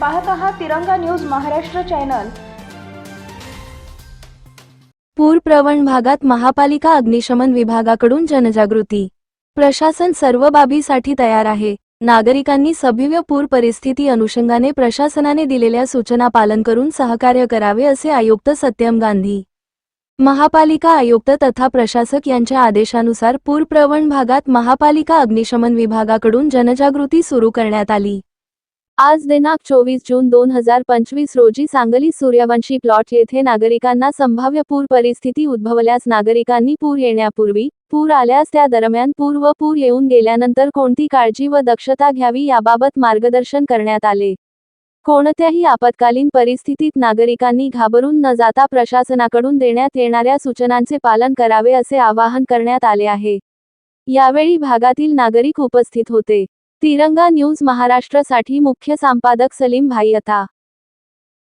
पाहत आहात तिरंगा न्यूज महाराष्ट्र चॅनल. पूरप्रवण भागात महापालिका अग्निशमन विभागाकडून जनजागृती. प्रशासन सर्व बाबीसाठी तयार आहे. नागरिकांनी सभव्य पूर परिस्थिती अनुषंगाने प्रशासनाने दिलेल्या सूचना पालन करून सहकार्य करावे असे आयुक्त सत्यम गांधी. महापालिका आयुक्त तथा प्रशासक यांच्या आदेशानुसार पूरप्रवण भागात महापालिका अग्निशमन विभागाकडून जनजागृती सुरू करण्यात आली. आज दिनांक चोवीस जून दोन हजार पंचवीस रोजी सांगली सूर्यवंशी प्लॉट येथे नागरिकांना संभाव्य पूर परिस्थिती उद्भवल्यास नागरिकांनी पूर येण्यापूर्वी पूर आल्यास त्या दरम्यान पूर व पूर येऊन गेल्यानंतर कोणती काळजी व दक्षता घ्यावी याबाबत मार्गदर्शन करण्यात आले. कोणत्याही आपत्कालीन परिस्थितीत नागरिकांनी घाबरून न जाता प्रशासनाकडून देण्यात येणाऱ्या सूचनांचे पालन करावे असे आवाहन करण्यात आले आहे. यावेळी भागातील नागरिक उपस्थित होते. तिरंगा न्यूज महाराष्ट्रसाठी मुख्य संपादक सलीम भाई अता.